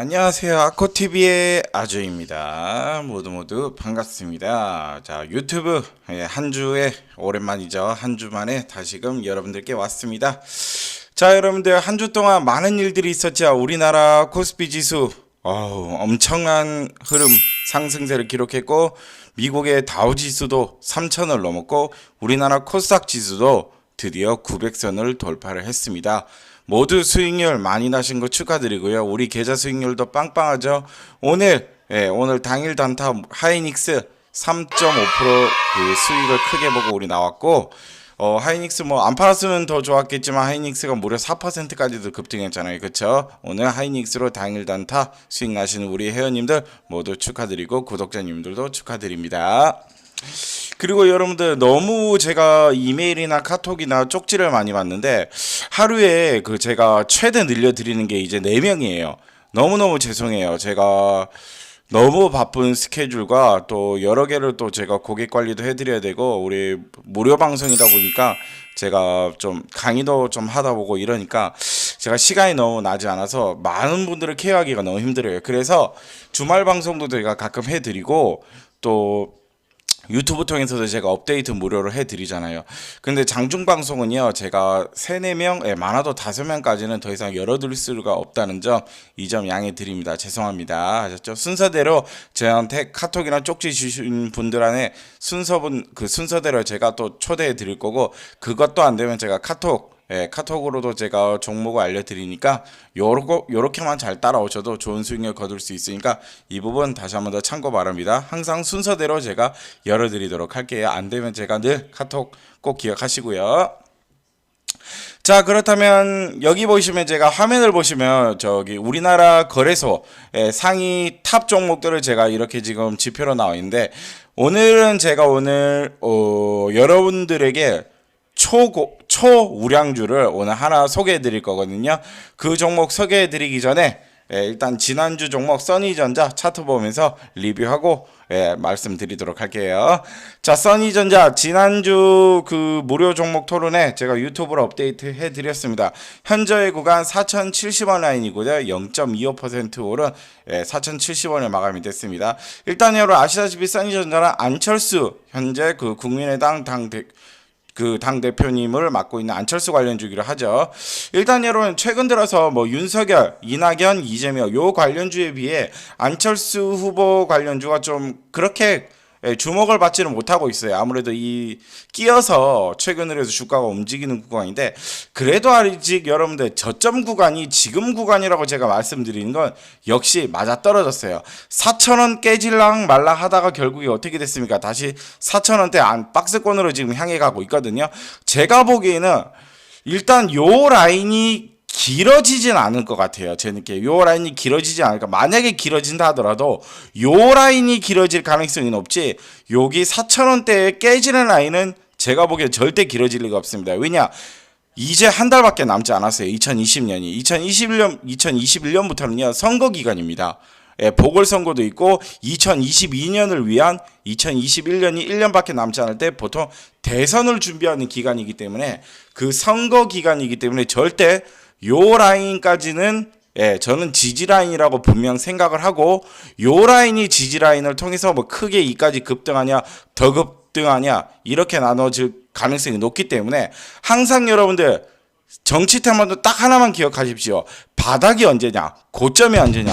네, 안녕하세요. 아코TV의 아주입니다. 모두 모두 반갑습니다. 자, 유튜브 예, 한 주에 오랜만이죠. 한 주 만에 다시금 여러분들께 왔습니다. 자, 여러분들 한 주 동안 많은 일들이 있었죠. 우리나라 코스피 지수 어우, 엄청난 흐름 상승세를 기록했고 미국의 다우 지수도 3천을 넘었고 우리나라 코스닥 지수도 드디어 900선을 돌파를 했습니다. 모두 수익률 많이 나신 거 축하드리고요. 우리 계좌 수익률도 빵빵하죠. 오늘 예, 오늘 당일 단타 하이닉스 3.5%그 수익을 크게 보고 우리 나왔고 어, 하이닉스 뭐 안 팔았으면 더 좋았겠지만 하이닉스가 무려 4%까지도 급등했잖아요. 그쵸? 오늘 하이닉스로 당일 단타 수익 나시는 우리 회원님들 모두 축하드리고 구독자님들도 축하드립니다. 그리고 여러분들 너무 제가 이메일이나 카톡이나 쪽지를 많이 받는데 하루에 그 제가 최대 늘려드리는 게 이제 4명이에요. 너무너무 죄송해요. 제가 너무 바쁜 스케줄과 또 여러 개를 또 제가 고객 관리도 해드려야 되고 우리 무료 방송이다 보니까 제가 좀 강의도 좀 하다 보고 이러니까 제가 시간이 너무 나지 않아서 많은 분들을 케어하기가 너무 힘들어요. 그래서 주말 방송도 제가 가끔 해드리고 또 유튜브 통해서도 제가 업데이트 무료로 해드리잖아요. 근데 장중 방송은요, 제가 세네 명, 예, 많아도 다섯 명까지는 더 이상 열어드릴 수가 없다는 점, 이 점 양해 드립니다. 죄송합니다. 하셨죠? 순서대로 저한테 카톡이나 쪽지 주신 분들 안에 순서분, 그 순서대로 제가 또 초대해 드릴 거고, 그것도 안 되면 제가 카톡, 예, 카톡으로도 제가 종목을 알려드리니까 요렇게 요렇게만 잘 따라오셔도 좋은 수익률 거둘 수 있으니까 이 부분 다시 한번 더 참고 바랍니다. 항상 순서대로 제가 열어드리도록 할게요. 안 되면 제가 늘 카톡 꼭 기억하시고요. 자 그렇다면 여기 보시면 제가 화면을 보시면 저기 우리나라 거래소 의 상위 탑 종목들을 제가 이렇게 지금 지표로 나와 있는데 오늘은 제가 오늘 어, 여러분들에게 초고, 초우량주를 오늘 하나 소개해 드릴 거거든요. 그 종목 소개해 드리기 전에 예, 일단 지난주 종목 써니전자 차트 보면서 리뷰하고 예, 말씀드리도록 할게요. 자, 써니전자 지난주 그 무료 종목 토론에 제가 유튜브로 업데이트 해 드렸습니다. 현저의 구간 4,070원 라인이고요. 0.25% 오른 예, 4,070원에 마감이 됐습니다. 일단 여러분 아시다시피 써니전자는 안철수 현재 그 국민의당 당 대, 그당 대표님을 맡고 있는 안철수 관련 주기로 하죠. 일단 여러분 최근 들어서 뭐 윤석열, 이낙연, 이재명 요 관련주에 비해 안철수 후보 관련주가 좀 그렇게 예, 주목을 받지는 못하고 있어요. 아무래도 이 끼어서 최근으로 해서 주가가 움직이는 구간인데 그래도 아직 여러분들 저점 구간이 지금 구간이라고 제가 말씀드리는 건 역시 맞아 떨어졌어요. 4천원 깨질랑 말라 하다가 결국에 어떻게 됐습니까? 다시 4천원대 안 박스권으로 지금 향해 가고 있거든요. 제가 보기에는 일단 요 라인이 길어지진 않을 것 같아요. 제 느낌에 요 라인이 길어지지 않을까. 만약에 길어진다 하더라도 요 라인이 길어질 가능성이 높지. 여기 4천원대에 깨지는 라인은 제가 보기에 절대 길어질 리가 없습니다. 왜냐? 이제 한 달밖에 남지 않았어요. 2020년이. 2021년 2021년부터는요. 선거 기간입니다. 예, 보궐선거도 있고 2022년을 위한 2021년이 1년밖에 남지 않을 때 보통 대선을 준비하는 기간이기 때문에 그 선거 기간이기 때문에 절대 요 라인까지는 예, 저는 지지 라인이라고 분명 생각을 하고 요 라인이 지지 라인을 통해서 뭐 크게 이까지 급등하냐 더 급등하냐 이렇게 나눠질 가능성이 높기 때문에 항상 여러분들 정치 테마도 딱 하나만 기억하십시오. 바닥이 언제냐, 고점이 언제냐,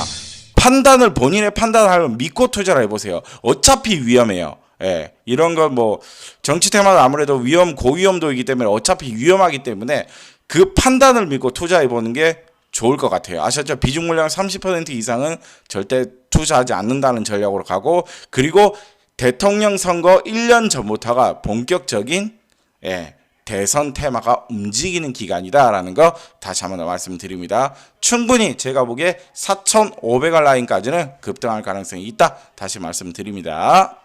판단을 본인의 판단을 믿고 투자를 해보세요. 어차피 위험해요. 예, 이런 건 뭐 정치 테마는 아무래도 위험 고위험도이기 때문에 어차피 위험하기 때문에 그 판단을 믿고 투자해 보는 게 좋을 것 같아요. 아셨죠? 비중 물량 30% 이상은 절대 투자하지 않는다는 전략으로 가고 그리고 대통령 선거 1년 전부터가 본격적인 예, 대선 테마가 움직이는 기간이다라는 거 다시 한번 말씀드립니다. 충분히 제가 보기에 4,500원 라인까지는 급등할 가능성이 있다. 다시 말씀드립니다.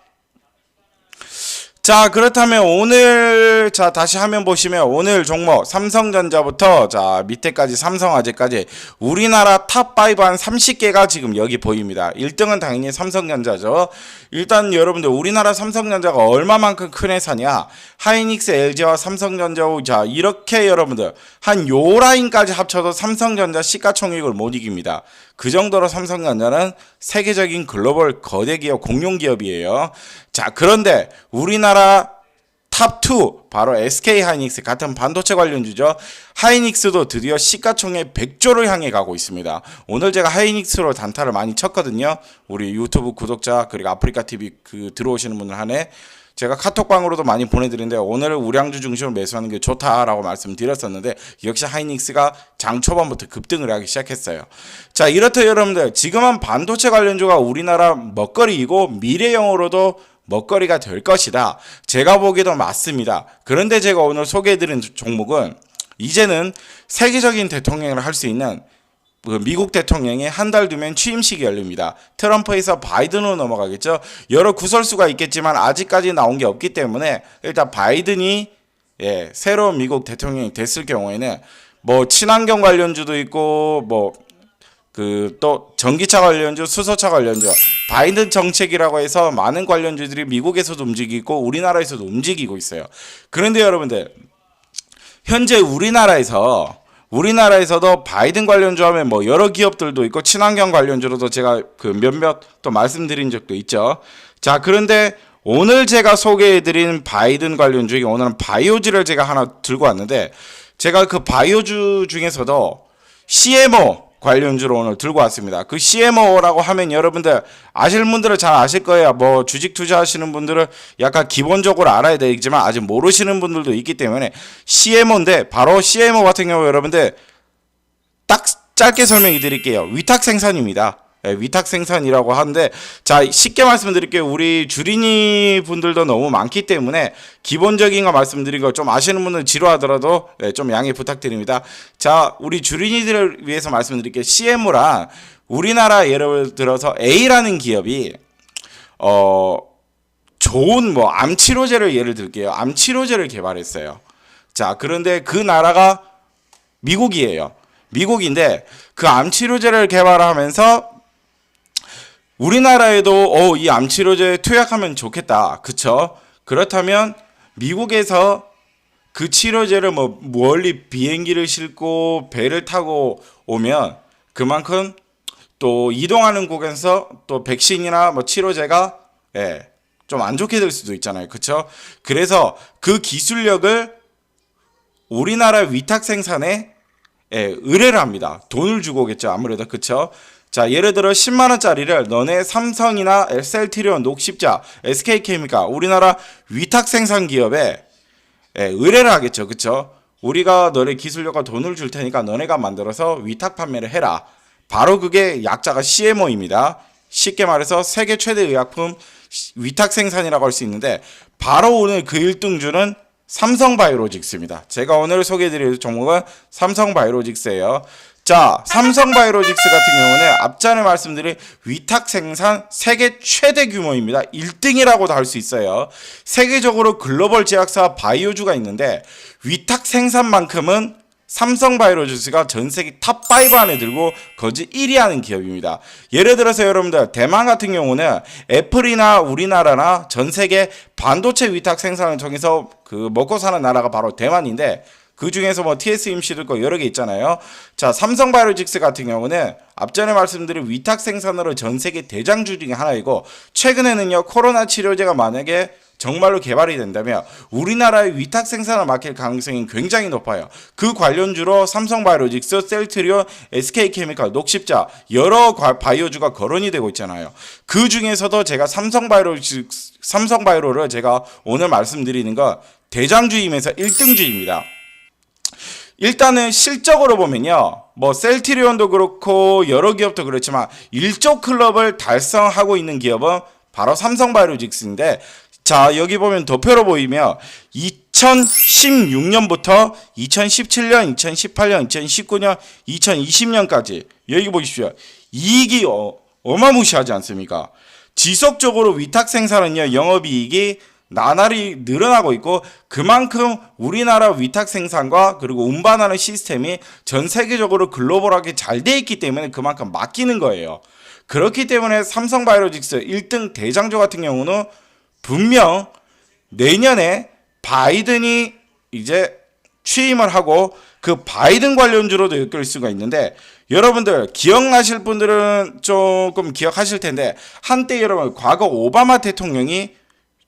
자 그렇다면 오늘 자 다시 화면 보시면 오늘 종목 삼성전자부터 자 밑에까지 삼성화재까지 우리나라 탑5 한 30개가 지금 여기 보입니다. 1등은 당연히 삼성전자죠. 일단 여러분들 우리나라 삼성전자가 얼마만큼 큰 회사냐? 하이닉스 LG와 삼성전자 자 이렇게 여러분들 한 요 라인까지 합쳐도 삼성전자 시가총액을 못 이깁니다. 그 정도로 삼성전자는 세계적인 글로벌 거대 기업 공룡 기업이에요 자 그런데 우리나라 탑2 바로 SK 하이닉스 같은 반도체 관련주죠. 하이닉스도 드디어 시가총액 100조를 향해 가고 있습니다. 오늘 제가 하이닉스로 단타를 많이 쳤거든요. 우리 유튜브 구독자 그리고 아프리카 TV 그 들어오시는 분들 한해 제가 카톡방으로도 많이 보내드리는데 오늘 우량주 중심으로 매수하는 게 좋다라고 말씀드렸었는데 역시 하이닉스가 장 초반부터 급등을 하기 시작했어요. 자 이렇듯 여러분들 지금은 반도체 관련주가 우리나라 먹거리이고 미래형으로도 먹거리가 될 것이다. 제가 보기에도 맞습니다. 그런데 제가 오늘 소개해드린 종목은 이제는 세계적인 대통령을 할 수 있는 그 미국 대통령이 한 달 뒤면 취임식이 열립니다. 트럼프에서 바이든으로 넘어가겠죠. 여러 구설수가 있겠지만 아직까지 나온 게 없기 때문에 일단 바이든이 예, 새로운 미국 대통령이 됐을 경우에는 뭐 친환경 관련주도 있고 뭐 그 또 전기차 관련주, 수소차 관련주, 바이든 정책이라고 해서 많은 관련주들이 미국에서도 움직이고 우리나라에서도 움직이고 있어요. 그런데 여러분들 현재 우리나라에서 우리나라에서도 바이든 관련주 하면 뭐 여러 기업들도 있고 친환경 관련주로도 제가 그 몇몇 또 말씀드린 적도 있죠. 자, 그런데 오늘 제가 소개해드린 바이든 관련주, 오늘은 바이오주를 제가 하나 들고 왔는데 제가 그 바이오주 중에서도 CMO 관련주로 오늘 들고 왔습니다. 그 CMO라고 하면 여러분들 아실 분들은 잘 아실 거예요. 뭐 주식 투자하시는 분들은 약간 기본적으로 알아야 되겠지만 아직 모르시는 분들도 있기 때문에 CMO인데 바로 CMO 같은 경우 여러분들 딱 짧게 설명해 드릴게요. 위탁 생산입니다. 예, 위탁 생산이라고 하는데 자 쉽게 말씀드릴게요. 우리 주린이 분들도 너무 많기 때문에 기본적인 거 말씀드린 거 좀 아시는 분은 지루하더라도 예, 좀 양해 부탁드립니다. 자 우리 주린이들을 위해서 말씀드릴게요. CMO란 우리나라 예를 들어서 A라는 기업이 어 좋은 뭐 암 치료제를 예를 들게요. 암 치료제를 개발했어요. 자 그런데 그 나라가 미국이에요. 미국인데 그 암 치료제를 개발하면서 우리나라에도 어, 이 암치료제 투약하면 좋겠다. 그쵸? 그렇다면 미국에서 그 치료제를 뭐 멀리 비행기를 싣고 배를 타고 오면 그만큼 또 이동하는 곳에서 또 백신이나 뭐 치료제가 예, 좀 안 좋게 될 수도 있잖아요. 그쵸? 그래서 그 기술력을 우리나라 위탁 생산에 예, 의뢰를 합니다. 돈을 주고 오겠죠. 아무래도 그쵸? 자, 예를 들어 10만 원짜리를 너네 삼성이나 셀트리온, 녹십자, SK케미칼 우리나라 위탁 생산 기업에 예, 의뢰를 하겠죠. 그쵸? 우리가 너네 기술력과 돈을 줄 테니까 너네가 만들어서 위탁 판매를 해라. 바로 그게 약자가 CMO입니다. 쉽게 말해서 세계 최대 의약품 위탁 생산이라고 할 수 있는데 바로 오늘 그 1등주는 삼성바이오로직스입니다. 제가 오늘 소개해드릴 종목은 삼성바이오로직스예요. 자, 삼성바이오로직스 같은 경우는 앞전에 말씀드린 위탁 생산 세계 최대 규모입니다. 1등이라고도 할 수 있어요. 세계적으로 글로벌 제약사 바이오주가 있는데 위탁 생산만큼은 삼성바이오로직스가 전 세계 탑5 안에 들고 거지 1위 하는 기업입니다. 예를 들어서 여러분들 대만 같은 경우는 애플이나 우리나라나 전 세계 반도체 위탁 생산을 통해서 그 먹고 사는 나라가 바로 대만인데 그 중에서 뭐 TSMC도 있고 여러 개 있잖아요. 자, 삼성 바이오직스 같은 경우는 앞전에 말씀드린 위탁 생산으로 전 세계 대장주 중에 하나이고 최근에는요 코로나 치료제가 만약에 정말로 개발이 된다면 우리나라의 위탁 생산을 맡길 가능성이 굉장히 높아요. 그 관련주로 삼성바이오직스, 셀트리온, SK케미칼, 녹십자 여러 바이오주가 거론이 되고 있잖아요. 그 중에서도 제가 삼성바이오직스, 삼성바이오를 제가 오늘 말씀드리는 건 대장주이면서 1등주입니다. 일단은 실적으로 보면요. 뭐 셀트리온도 그렇고 여러 기업도 그렇지만 일조 클럽을 달성하고 있는 기업은 바로 삼성바이오직스인데 자, 여기 보면 도표로 보이며 2016년부터 2017년, 2018년, 2019년, 2020년까지 여기 보십시오. 이익이 어, 어마무시하지 않습니까? 지속적으로 위탁 생산은요, 영업 이익이 나날이 늘어나고 있고 그만큼 우리나라 위탁 생산과 그리고 운반하는 시스템이 전 세계적으로 글로벌하게 잘 돼 있기 때문에 그만큼 맡기는 거예요. 그렇기 때문에 삼성바이오로직스 1등 대장주 같은 경우는 분명 내년에 바이든이 이제 취임을 하고 그 바이든 관련주로도 엮일 수가 있는데 여러분들 기억나실 분들은 조금 기억하실 텐데 한때 여러분 과거 오바마 대통령이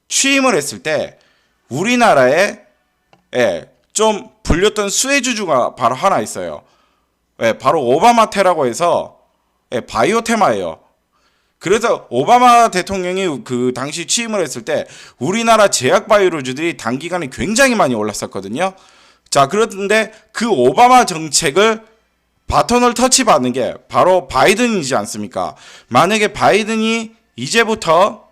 취임을 했을 때 우리나라에 예, 좀 불렸던 수혜주주가 바로 하나 있어요. 예, 바로 오바마테라고 해서 예, 바이오 테마예요. 그래서 오바마 대통령이 그 당시 취임을 했을 때 우리나라 제약 바이오주들이 단기간에 굉장히 많이 올랐었거든요. 자, 그런데 그 오바마 정책을 바톤을 터치받는 게 바로 바이든이지 않습니까? 만약에 바이든이 이제부터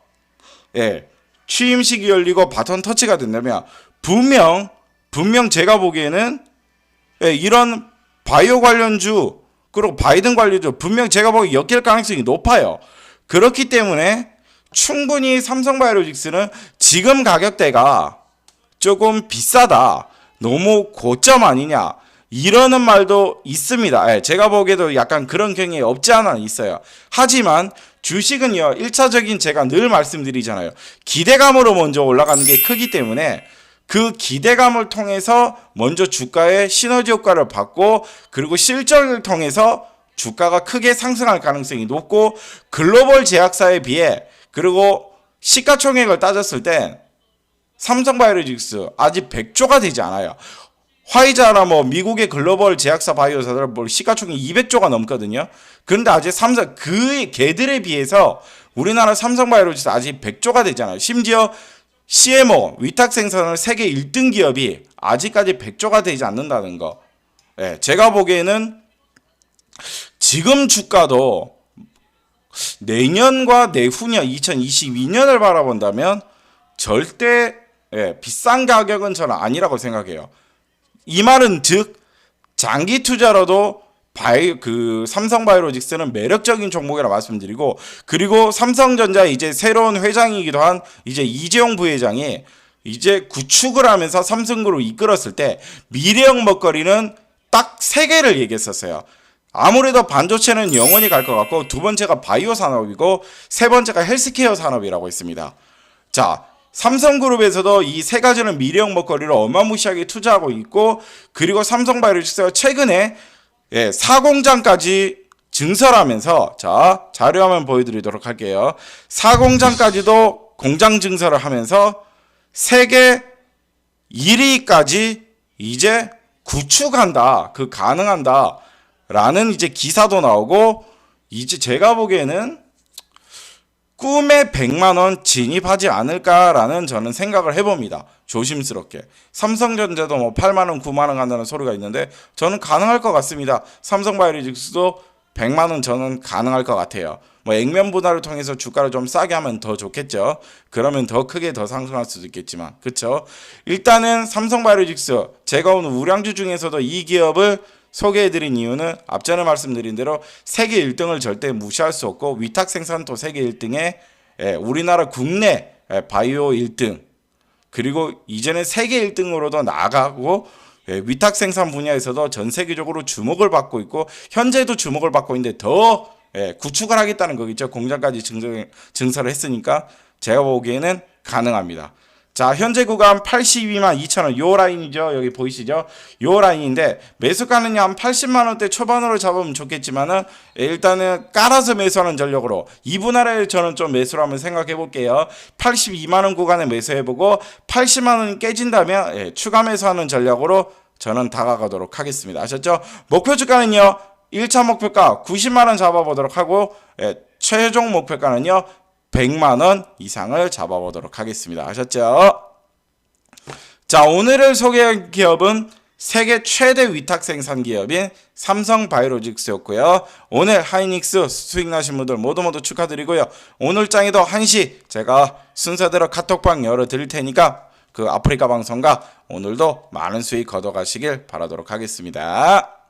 예, 취임식이 열리고 바톤 터치가 된다면 분명 분명 제가 보기에는 예, 이런 바이오 관련주 그리고 바이든 관련주 분명 제가 보기 엮일 가능성이 높아요. 그렇기 때문에 충분히 삼성바이오로직스는 지금 가격대가 조금 비싸다. 너무 고점 아니냐. 이러는 말도 있습니다. 예, 제가 보기에도 약간 그런 경향이 없지 않아 있어요. 하지만 주식은요, 1차적인 제가 늘 말씀드리잖아요. 기대감으로 먼저 올라가는 게 크기 때문에 그 기대감을 통해서 먼저 주가의 시너지 효과를 받고 그리고 실적을 통해서 주가가 크게 상승할 가능성이 높고 글로벌 제약사에 비해 그리고 시가총액을 따졌을 때 삼성바이오로직스 아직 100조가 되지 않아요. 화이자나 뭐 미국의 글로벌 제약사 바이오사들 뭐 시가총액 200조가 넘거든요. 그런데 아직 삼성 그 걔들에 비해서 우리나라 삼성바이오로직스 아직 100조가 되잖아요. 심지어 CMO 위탁 생산을 세계 1등 기업이 아직까지 100조가 되지 않는다는 거. 예, 제가 보기에는 지금 주가도 내년과 내후년 2022년을 바라본다면 절대 예, 비싼 가격은 저는 아니라고 생각해요. 이 말은 즉 장기 투자로도 바이 그 삼성 바이오로직스는 매력적인 종목이라 말씀드리고 그리고 삼성전자 이제 새로운 회장이기도 한 이제 이재용 부회장이 이제 구축을 하면서 삼성그룹 이끌었을 때 미래형 먹거리는 딱 세 개를 얘기했었어요. 아무래도 반도체는 영원히 갈 것 같고 두 번째가 바이오 산업이고 세 번째가 헬스케어 산업이라고 있습니다. 자, 삼성그룹에서도 이 세 가지는 미래형 먹거리를 어마무시하게 투자하고 있고 그리고 삼성바이오로직스가 최근에 예, 사공장까지 증설하면서 자 자료 화면 보여드리도록 할게요. 사공장까지도 공장 증설을 하면서 세계 1위까지 이제 구축한다. 그 가능한다. 라는 이제 기사도 나오고 이제 제가 보기에는 꿈에 100만 원 진입하지 않을까라는 저는 생각을 해봅니다. 조심스럽게. 삼성전자도 뭐 8만 원, 9만 원 간다는 소리가 있는데 저는 가능할 것 같습니다. 삼성바이오로직스도 100만 원 저는 가능할 것 같아요. 뭐 액면 분할을 통해서 주가를 좀 싸게 하면 더 좋겠죠. 그러면 더 크게 더 상승할 수도 있겠지만, 그렇죠? 일단은 삼성바이오로직스 제가 오늘 우량주 중에서도 이 기업을 소개해드린 이유는 앞전에 말씀드린 대로 세계 1등을 절대 무시할 수 없고 위탁 생산도 세계 1등에 예, 우리나라 국내 예, 바이오 1등 그리고 이제는 세계 1등으로도 나아가고 예, 위탁 생산 분야에서도 전 세계적으로 주목을 받고 있고 현재도 주목을 받고 있는데 더 예, 구축을 하겠다는 거겠죠. 공장까지 증설, 증설을 했으니까 제가 보기에는 가능합니다. 자, 현재 구간 82만 2천 원, 요 라인이죠. 여기 보이시죠? 요 라인인데, 매수가는요, 한 80만 원대 초반으로 잡으면 좋겠지만은, 일단은 깔아서 매수하는 전력으로, 2분 아래를 저는 좀 매수를 한번 생각해 볼게요. 82만 원 구간에 매수해 보고, 80만 원이 깨진다면, 예, 추가 매수하는 전략으로 저는 다가가도록 하겠습니다. 아셨죠? 목표 주가는요, 1차 목표가 90만 원 잡아보도록 하고, 예, 최종 목표가는요, 100만 원 이상을 잡아보도록 하겠습니다. 아셨죠? 자, 오늘을 소개한 기업은 세계 최대 위탁 생산 기업인 삼성 바이오로직스였고요. 오늘 하이닉스 수익 나신 분들 모두 모두 축하드리고요. 오늘 장에도 1시 제가 순서대로 카톡방 열어 드릴 테니까 그 아프리카 방송과 오늘도 많은 수익 거둬 가시길 바라도록 하겠습니다.